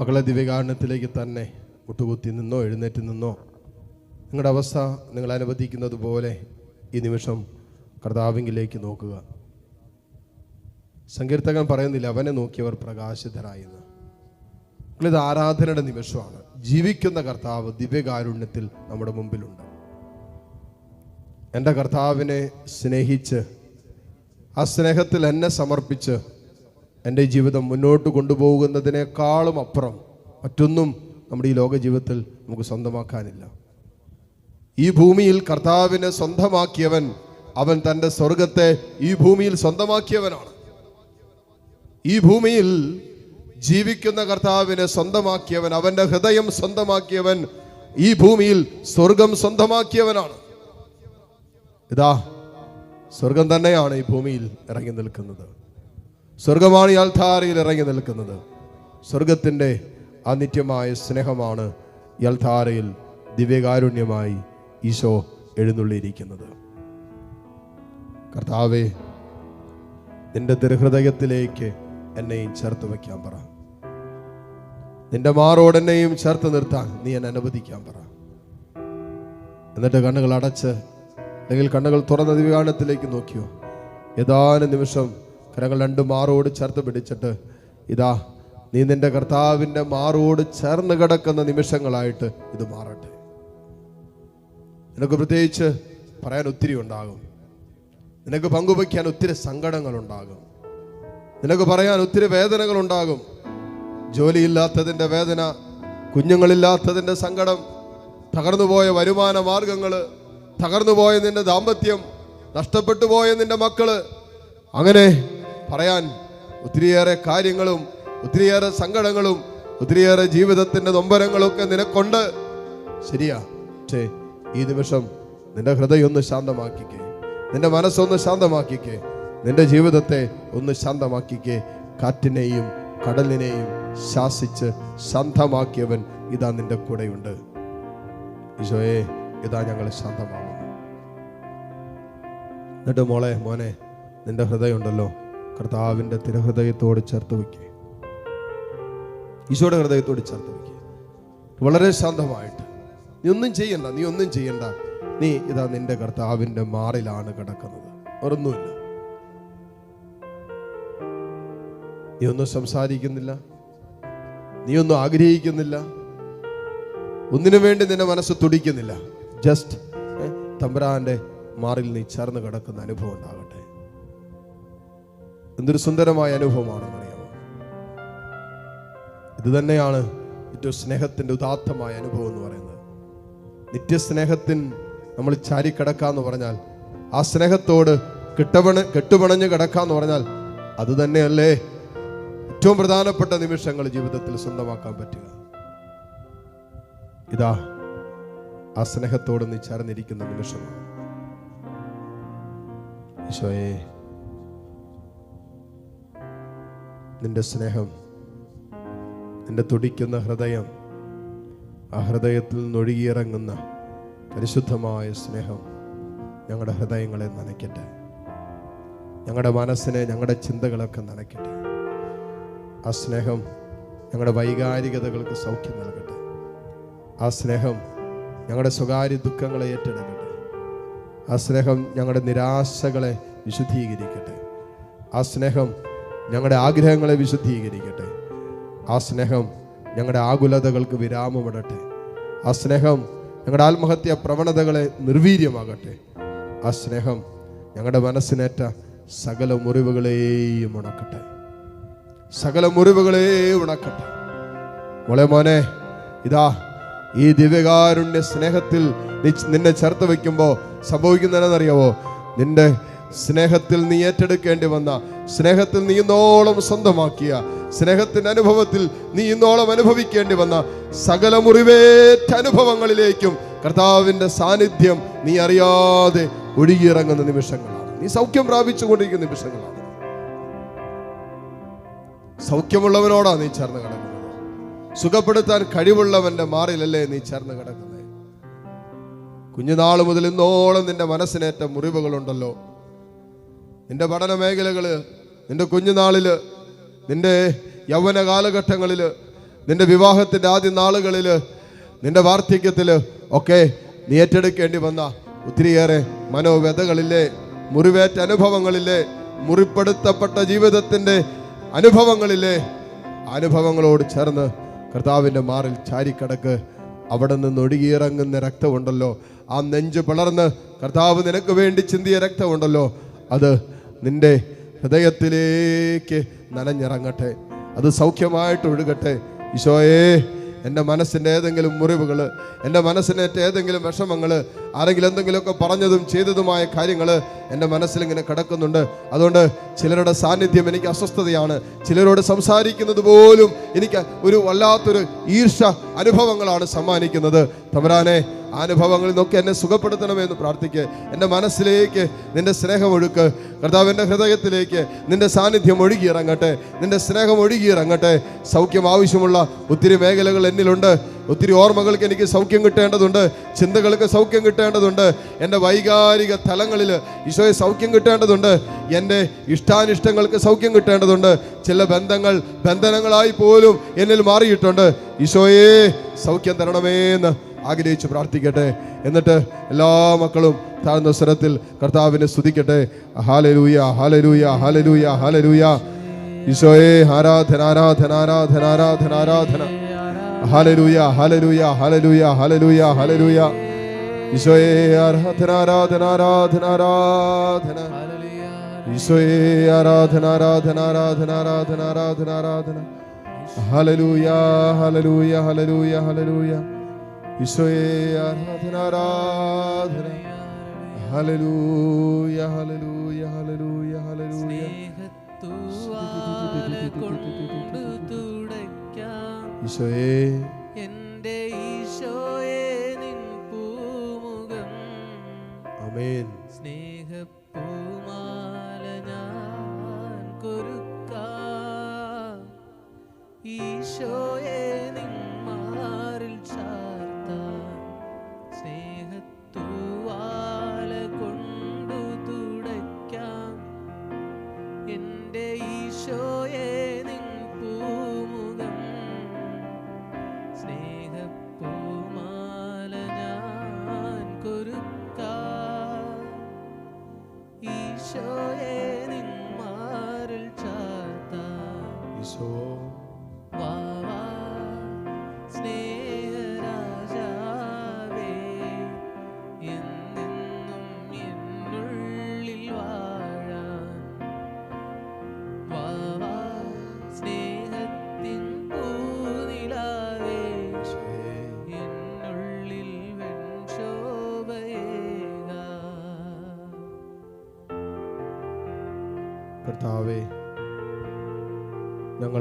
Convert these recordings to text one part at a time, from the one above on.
മകളെ ദിവ്യകാരണത്തിലേക്ക് തന്നെ മുട്ടുകുത്തി നിന്നോ എഴുന്നേറ്റ് നിന്നോ. നിങ്ങളുടെ അവസ്ഥ നിങ്ങൾ അനുവദിക്കുന്നത് പോലെ ഈ നിമിഷം കർത്താവിങ്കിലേക്ക് നോക്കുക. സങ്കീർത്തകൻ പറയുന്നില്ല അവനെ നോക്കിയവർ പ്രകാശിതരായെന്ന്. നിങ്ങളിത് ആരാധനയുടെ നിമിഷമാണ്. ജീവിക്കുന്ന കർത്താവ് ദിവ്യകാരുണ്യത്തിൽ നമ്മുടെ മുമ്പിലുണ്ട്. എന്റെ കർത്താവിനെ സ്നേഹിച്ച് ആ സ്നേഹത്തിൽ എന്നെ സമർപ്പിച്ച് എന്റെ ജീവിതം മുന്നോട്ട് കൊണ്ടുപോകുന്നതിനേക്കാളും അപ്പുറം മറ്റൊന്നും നമ്മുടെ ഈ ലോക ജീവിതത്തിൽ നമുക്ക് സ്വന്തമാക്കാനില്ല. ഈ ഭൂമിയിൽ കർത്താവിനെ സ്വന്തമാക്കിയവൻ അവൻ തന്റെ സ്വർഗത്തെ ഈ ഭൂമിയിൽ സ്വന്തമാക്കിയവനാണ്. ഈ ഭൂമിയിൽ ജീവിക്കുന്ന കർത്താവിനെ സ്വന്തമാക്കിയവൻ അവന്റെ ഹൃദയം സ്വന്തമാക്കിയവൻ ഈ ഭൂമിയിൽ സ്വർഗം സ്വന്തമാക്കിയവനാണ്. ഇതാ സ്വർഗം തന്നെയാണ് ഈ ഭൂമിയിൽ ഇറങ്ങി നിൽക്കുന്നത്. സ്വർഗമാണ് ഈ ഇറങ്ങി നിൽക്കുന്നത് സ്വർഗത്തിന്റെ അനിത്യമായ നിത്യമായ സ്നേഹമാണ് ഈ ദിവ്യകാരുണ്യമായി ഈശോ എഴുന്നള്ളിയിരിക്കുന്നത്. കർത്താവെ നിന്റെ ദൃഹൃദയത്തിലേക്ക് എന്നെയും ചേർത്ത് വയ്ക്കാൻ പറ. നിന്റെ മാറോട് എന്നെയും ചേർത്ത് നിർത്താൻ നീ എന്നെ അനുവദിക്കാൻ പറ. എന്നിട്ട് കണ്ണുകൾ അടച്ച് അല്ലെങ്കിൽ കണ്ണുകൾ തുറന്ന ദിവ്യാനത്തിലേക്ക് നോക്കിയോ. ഏതാനും നിമിഷം കരങ്ങൾ രണ്ട് മാറോട് ചേർത്ത് പിടിച്ചിട്ട് ഇതാ നീ നിന്റെ കർത്താവിന്റെ മാറോട് ചേർന്ന് കിടക്കുന്ന നിമിഷങ്ങളായിട്ട് ഇത് മാറട്ടെ. നിനക്ക് പ്രത്യേകിച്ച് പറയാൻ ഒത്തിരി ഉണ്ടാകും. നിനക്ക് പങ്കുവയ്ക്കാൻ ഒത്തിരി സങ്കടങ്ങൾ ഉണ്ടാകും നിനക്ക് പറയാൻ ഒത്തിരി വേദനകൾ ഉണ്ടാകും ജോലിയില്ലാത്തതിന്റെ വേദന കുഞ്ഞുങ്ങളില്ലാത്തതിന്റെ സങ്കടം തകർന്നുപോയ വരുമാന മാർഗങ്ങൾ തകർന്നുപോയ നിന്റെ ദാമ്പത്യം നഷ്ടപ്പെട്ടു പോയ നിന്റെ മക്കൾ അങ്ങനെ പറയാൻ ഒത്തിരിയേറെ കാര്യങ്ങളും ഒത്തിരിയേറെ സങ്കടങ്ങളും ഒത്തിരിയേറെ ജീവിതത്തിന്റെ നൊമ്പരങ്ങളൊക്കെ നിനക്കൊണ്ട്. ശരിയാ. പക്ഷേ ഈ നിമിഷം നിന്റെ ഹൃദയം ഒന്ന് ശാന്തമാക്കിക്കേ. നിന്റെ മനസ്സൊന്ന് ശാന്തമാക്കിക്കേ. നിന്റെ ജീവിതത്തെ ഒന്ന് ശാന്തമാക്കിക്കേ. കാറ്റിനെയും കടലിനെയും ശാസിച്ച് ശാന്തമാക്കിയവൻ ഇതാ നിന്റെ കൂടെയുണ്ട്. ഈശോയെ ഇതാ ഞങ്ങൾ ശാന്തമാകുന്നു. എന്നിട്ട് മോളെ മോനെ നിന്റെ ഹൃദയമുണ്ടല്ലോ. കർത്താവിന്റെ തിരഹൃദയത്തോട് ചേർത്ത് വയ്ക്കുക ഈശോയുടെ ഹൃദയത്തോട് ചേർത്ത് വയ്ക്കുക വളരെ ശാന്തമായിട്ട്. നീ ഒന്നും ചെയ്യണ്ട നീ ഒന്നും ചെയ്യണ്ട. നീ ഇതാ നിന്റെ കർത്താവിന്റെ മാറിലാണ് കിടക്കുന്നത്. ഒന്നുമില്ല നീ ഒന്നും സംസാരിക്കുന്നില്ല. നീ ഒന്നും ആഗ്രഹിക്കുന്നില്ല. ഒന്നിനു വേണ്ടി നിന്റെ മനസ്സ് തുടിക്കുന്നില്ല. ജസ്റ്റ് തമ്പുരാന്റെ മാറിൽ നീ ചേർന്ന് കിടക്കുന്ന അനുഭവം ഉണ്ടാകട്ടെ. എന്തൊരു സുന്ദരമായ അനുഭവമാണെന്ന് അറിയാമോ ഇത് തന്നെയാണ് ഏറ്റവും സ്നേഹത്തിന്റെ ഉദാത്തമായ അനുഭവം എന്ന് പറയുന്നത്. നിത്യസ്നേഹത്തിൻ നമ്മൾ ചാരി ചാരിക്കിടക്കാന്ന് പറഞ്ഞാൽ ആ സ്നേഹത്തോട് കിട്ടപണ കെട്ടുപണഞ്ഞ് കിടക്കാന്ന് പറഞ്ഞാൽ അത് തന്നെയല്ലേ ഏറ്റവും പ്രധാനപ്പെട്ട നിമിഷങ്ങൾ ജീവിതത്തിൽ സ്വന്തമാക്കാൻ പറ്റുക. ഇതാ ആ സ്നേഹത്തോട് നീ ചേർന്നിരിക്കുന്ന നിമിഷമാണ്. ഈശോയെ നിന്റെ സ്നേഹം നിന്റെ തുടിക്കുന്ന ഹൃദയം ആ ഹൃദയത്തിൽ നിന്നൊഴുകിയിറങ്ങുന്ന പരിശുദ്ധമായ സ്നേഹം ഞങ്ങളുടെ ഹൃദയങ്ങളെ നനയ്ക്കട്ടെ. ഞങ്ങളുടെ മനസ്സിനെ ഞങ്ങളുടെ ചിന്തകളൊക്കെ നനയ്ക്കട്ടെ. ആ സ്നേഹം ഞങ്ങളുടെ വൈകാരികതകൾക്ക് സൗഖ്യം നൽകട്ടെ. ആ സ്നേഹം ഞങ്ങളുടെ സ്വകാര്യ ദുഃഖങ്ങളെ ഏറ്റെടുക്കട്ടെ. ആ സ്നേഹം ഞങ്ങളുടെ നിരാശകളെ വിശുദ്ധീകരിക്കട്ടെ. ആ സ്നേഹം ഞങ്ങളുടെ ആഗ്രഹങ്ങളെ വിശുദ്ധീകരിക്കട്ടെ. ആ സ്നേഹം ഞങ്ങളുടെ ആകുലതകൾക്ക് വിരാമമിടട്ടെ. ആ സ്നേഹം ഞങ്ങളുടെ ആത്മഹത്യ പ്രവണതകളെ നിർവീര്യമാകട്ടെ. ആ സ്നേഹം ഞങ്ങളുടെ മനസ്സിനേറ്റ സകല മുറിവുകളെയും ഉണക്കട്ടെ. സകല മുറിവുകളെയും ഉണക്കട്ടെ. മോളെ മോനെ ഇതാ ഈ ദിവ്യകാരുണ്യ സ്നേഹത്തിൽ നിന്നെ ചേർത്ത് വയ്ക്കുമ്പോൾ സംഭവിക്കുന്നതെന്നറിയാവോ? നിന്റെ സ്നേഹത്തിൽ നീ ഏറ്റെടുക്കേണ്ടി വന്ന സ്നേഹത്തിൽ നീ ഇന്നോളം സ്വന്തമാക്കിയ സ്നേഹത്തിന്റെ അനുഭവത്തിൽ നീ ഇന്നോളം അനുഭവിക്കേണ്ടി വന്ന സകല മുറിവേറ്റ അനുഭവങ്ങളിലേക്കും കർത്താവിന്റെ സാന്നിധ്യം നീ അറിയാതെ ഒഴുകിയിറങ്ങുന്ന നിമിഷങ്ങളാണ്. നീ സൗഖ്യം പ്രാപിച്ചുകൊണ്ടിരിക്കുന്ന നിമിഷങ്ങളാണ്. സൗഖ്യമുള്ളവനോടാണ് നീ ചേർന്ന് കിടക്കുന്നത്. സുഖപ്പെടുത്താൻ കഴിവുള്ളവന്റെ മാറിലല്ലേ നീ ചേർന്ന് കിടക്കുന്നത്? കുഞ്ഞുനാൾ മുതൽ ഇന്നോളം നിന്റെ മനസ്സിനേറ്റ മുറിവുകളുണ്ടല്ലോ. നിന്റെ പഠന മേഖലകൾ നിന്റെ കുഞ്ഞുനാളിൽ നിന്റെ യൗവന കാലഘട്ടങ്ങളിൽ നിന്റെ വിവാഹത്തിന്റെ ആദ്യ നാളുകളിൽ നിന്റെ വാർദ്ധക്യത്തിൽ ഒക്കെ നീ ഏറ്റെടുക്കേണ്ടി വന്ന ഒത്തിരിയേറെ മനോവ്യതകളില്ലേ മുറിവേറ്റ അനുഭവങ്ങളില്ലേ മുറിപ്പെടുത്തപ്പെട്ട ജീവിതത്തിന്റെ അനുഭവങ്ങളില്ലേ അനുഭവങ്ങളോട് ചേർന്ന് കർത്താവിന്റെ മാറിൽ ചാരിക്കടക്ക്. അവിടെ നിന്ന് ഒഴുകിയിറങ്ങുന്ന രക്തമുണ്ടല്ലോ. ആ നെഞ്ച് പിളർന്ന് കർത്താവ് നിനക്ക് വേണ്ടി ചിന്തിയ രക്തമുണ്ടല്ലോ. അത് നിന്റെ ഹൃദയത്തിലേക്ക് നനഞ്ഞിറങ്ങട്ടെ. അത് സൗഖ്യമായിട്ട് ഒഴുകട്ടെ. ഈശോയേ എന്റെ മനസ്സിന്റെ ഏതെങ്കിലും മുറിവുകൾ എന്റെ മനസ്സിനേറ്റ ഏതെങ്കിലും വിഷമങ്ങൾ ആരെങ്കിലും എന്തെങ്കിലുമൊക്കെ പറഞ്ഞതും ചെയ്തതുമായ കാര്യങ്ങൾ എന്റെ മനസ്സിലിങ്ങനെ കിടക്കുന്നുണ്ട്. അതുകൊണ്ട് ചിലരുടെ സാന്നിധ്യം എനിക്ക് അസ്വസ്ഥതയാണ്. ചിലരോട് സംസാരിക്കുന്നത് പോലും എനിക്ക് ഒരു വല്ലാത്തൊരു ഈർഷ അനുഭവങ്ങളാണ് സമ്മാനിക്കുന്നത്. തമരാനെ ആ അനുഭവങ്ങളിൽ നിന്നൊക്കെ എന്നെ സുഖപ്പെടുത്തണമെന്ന് പ്രാർത്ഥിക്കുക എന്റെ മനസ്സിലേക്ക് നിന്റെ സ്നേഹം ഒഴുക്ക്. കർത്താവിന്റെ ഹൃദയത്തിലേക്ക് നിന്റെ സാന്നിധ്യം ഒഴുകിയിറങ്ങട്ടെ. നിന്റെ സ്നേഹം ഒഴുകിയിറങ്ങട്ടെ. സൗഖ്യം ആവശ്യമുള്ള ഒത്തിരി മേഖലകൾ എന്നിലുണ്ട്. ഒത്തിരി ഓർമ്മകൾക്ക് എനിക്ക് സൗഖ്യം കിട്ടേണ്ടതുണ്ട്. ചിന്തകൾക്ക് സൗഖ്യം കിട്ടേണ്ടതുണ്ട്. എന്റെ വൈകാരിക തലങ്ങളിൽ ഈശോയെ സൗഖ്യം കിട്ടേണ്ടതുണ്ട്. എന്റെ ഇഷ്ടാനിഷ്ടങ്ങൾക്ക് സൗഖ്യം കിട്ടേണ്ടതുണ്ട്. ചില ബന്ധങ്ങൾ ബന്ധനങ്ങളായി പോലും എന്നിൽ മാറിയിട്ടുണ്ട്. ഈശോയെ സൗഖ്യം തരണമേന്ന് ആഗ്രഹിച്ച് പ്രാർത്ഥിക്കട്ടെ. എന്നിട്ട് എല്ലാ മക്കളും താഴ്ന്ന സ്വരത്തിൽ കർത്താവിനെ സ്തുതിക്കട്ടെ. ഹാലലൂയ ഹാലലൂയ ഹാലലൂയ ഹാലലൂയ ഈശോയെ ആരാധന ആരാധന ആരാധന ആരാധന ആരാധന. Hallelujah hallelujah hallelujah hallelujah hallelujah ഈശോയെ ആരാധന ആരാധന ആരാധന ആരാധന. ഈശോയെ ആരാധന ആരാധന ആരാധന ആരാധന ആരാധന ആരാധന. ഹലലൂയ ഹലലൂയ ഹലലൂയ ഹലലൂയ ഈശോയെ ആരാധന ആരാധന. ഹലലൂയ ഹലലൂയ ഹലലൂയ ഹലലൂയ ഈശോയെ. എന്റെ ഈശോയെ നിൻ പൂമുഖം അമേൻ സ്നേഹപ്പൂമാല ഈശോയെ നിൻ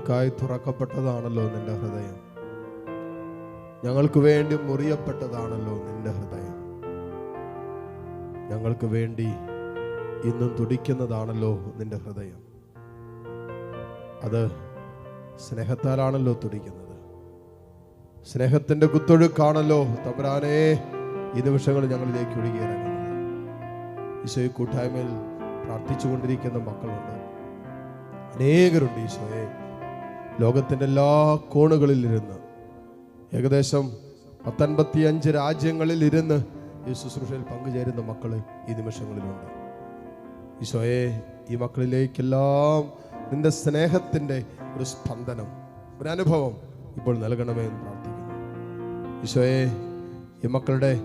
ഞങ്ങൾക്കായി തുറക്കപ്പെട്ടതാണല്ലോ നിന്റെ ഹൃദയം. ഞങ്ങൾക്ക് വേണ്ടി മുറിയപ്പെട്ടതാണല്ലോ നിന്റെ ഹൃദയം. ഞങ്ങൾക്ക് വേണ്ടി ഇന്നും തുടിക്കുന്നതാണല്ലോ നിന്റെ ഹൃദയം. അത് സ്നേഹത്താലാണല്ലോ തുടിക്കുന്നത്. സ്നേഹത്തിന്റെ കുത്തൊഴുക്കാണല്ലോ തമ്പരാനെ ഈ നിമിഷങ്ങൾ ഞങ്ങളിലേക്ക് ഒഴുകിയിറങ്ങുന്നത്. ഈശോ ഈ കൂട്ടായ്മയിൽ പ്രാർത്ഥിച്ചുകൊണ്ടിരിക്കുന്ന മക്കളുണ്ട്. അനേകരുണ്ട് ഈശോയെ. ലോകത്തിന്റെ എല്ലാ കോണുകളിലിരുന്ന് ഏകദേശം പത്തൊൻപത്തി അഞ്ച് രാജ്യങ്ങളിൽ ഇരുന്ന് ഈ ശുശ്രൂഷയിൽ പങ്കുചേരുന്ന മക്കൾ ഈ നിമിഷങ്ങളിലുണ്ട്. ഈശോയെ ഈ മക്കളിലേക്കെല്ലാം നിന്റെ സ്നേഹത്തിന്റെ ഒരു സ്പന്ദനം ഒരു അനുഭവം ഇപ്പോൾ നൽകണമേ എന്ന് പ്രാർത്ഥിക്കുന്നു. ഈശോയെ ഈ മക്കളുടെ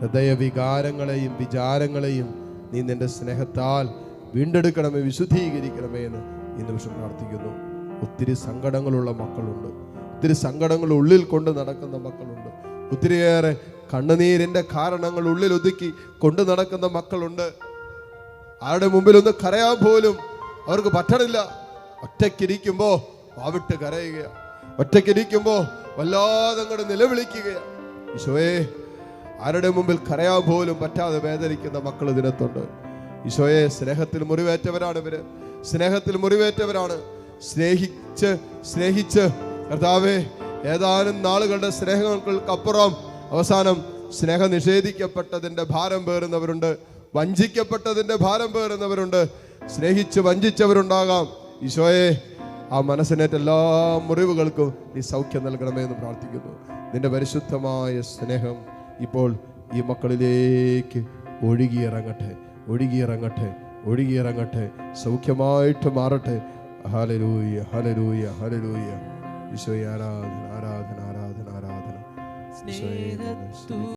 ഹൃദയവികാരങ്ങളെയും വിചാരങ്ങളെയും നീ നിന്റെ സ്നേഹത്താൽ വീണ്ടെടുക്കണമേ വിശുദ്ധീകരിക്കണമേ എന്ന് ഈ നിമിഷം പ്രാർത്ഥിക്കുന്നു. ഒത്തിരി സങ്കടങ്ങളുള്ള മക്കളുണ്ട്. ഒത്തിരി സങ്കടങ്ങൾ ഉള്ളിൽ കൊണ്ട് നടക്കുന്ന മക്കളുണ്ട്. ഒത്തിരിയേറെ കണ്ണുനീരിന്റെ കാരണങ്ങൾ ഉള്ളിൽ ഒതുക്കി കൊണ്ടു നടക്കുന്ന മക്കളുണ്ട്. ആരുടെ മുമ്പിൽ ഒന്ന് കരയാൻ പോലും അവർക്ക് പറ്റണില്ല. ഒറ്റക്കിരിക്കുമ്പോൾ വാവിട്ട് കരയുകയാണ് ഒറ്റക്കിരിക്കുമ്പോൾ വല്ലാതെ അങ്ങോട്ട് നിലവിളിക്കുകയാണ് ഈശോയെ ആരുടെ മുമ്പിൽ കരയാൻ പോലും പറ്റാതെ വേദനിക്കുന്ന മക്കൾ ഇതിനകത്തുണ്ട്. ഈശോയെ സ്നേഹത്തിൽ മുറിവേറ്റവരാണ് ഇവർ. സ്നേഹത്തിൽ മുറിവേറ്റവരാണ്. സ്നേഹിച്ച് സ്നേഹിച്ച്. കർത്താവെ ഏതാനും നാളുകളുടെ സ്നേഹങ്ങൾക്കപ്പുറം അവസാനം സ്നേഹം നിഷേധിക്കപ്പെട്ടതിന്റെ ഭാരം പേറുന്നവരുണ്ട് വഞ്ചിക്കപ്പെട്ടതിന്റെ ഭാരം പേറുന്നവരുണ്ട്. സ്നേഹിച്ച് വഞ്ചിച്ചവരുണ്ടാകാം. ഈശോയെ ആ മനസ്സിനേറ്റ എല്ലാ മുറിവുകൾക്കും നീ സൗഖ്യം നൽകണമേ എന്ന് പ്രാർത്ഥിക്കുന്നു. നിന്റെ പരിശുദ്ധമായ സ്നേഹം ഇപ്പോൾ ഈ മക്കളിലേക്ക് ഒഴുകിയിറങ്ങട്ടെ ഒഴുകിയിറങ്ങട്ടെ ഒഴുകിയിറങ്ങട്ടെ സൗഖ്യമായിട്ട് മാറട്ടെ. ഹലരൂയ ഹലരൂയ ഹലരൂയ ഈശോയെ ആരാധന ആരാധന ആരാധന ആരാധന. ഈശോയെ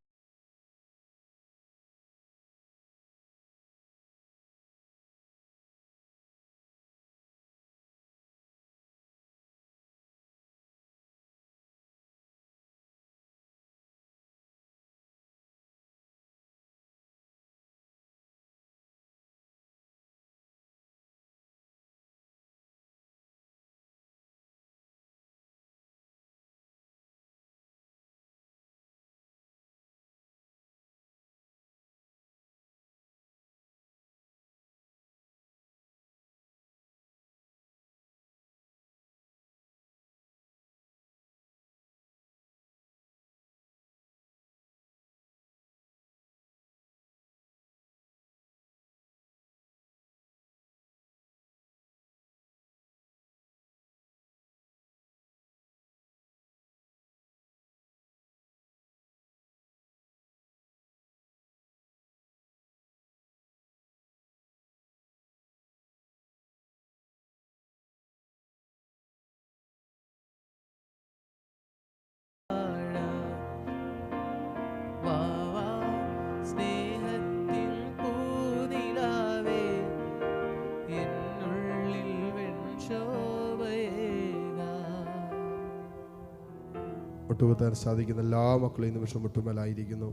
മുട്ടുകുത്താൻ സാധിക്കുന്ന എല്ലാ മക്കളെയും നിമിഷം മുട്ടുമേലായിരിക്കുന്നു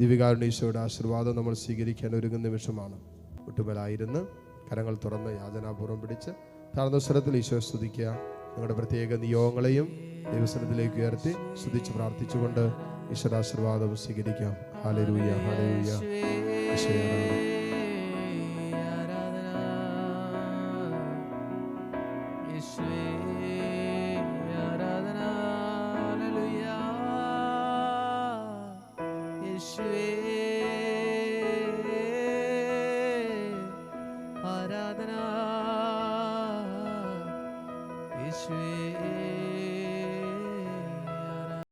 ദിവികാരുണീശോയുടെ ആശീർവാദം നമ്മൾ സ്വീകരിക്കാൻ ഒരുങ്ങുന്ന നിമിഷമാണ്. മുട്ടുമേലായിരുന്ന് കരങ്ങൾ തുറന്ന് യാചനാപൂർവം പിടിച്ച് താഴ്ന്ന സ്വരത്തിൽ ഈശോ സ്തുതിക്കുക. നിങ്ങളുടെ പ്രത്യേക നിയോഗങ്ങളെയും ദിവസത്തിലേക്ക് ഉയർത്തി സ്തുതിച്ച് പ്രാർത്ഥിച്ചുകൊണ്ട് ഈശ്വരാശീർവാദം സ്വീകരിക്കാം. ഹാലരൂയ ഹാലരൂയ ഈശോയെ ആരാധന. യേശുവേ ആരാധന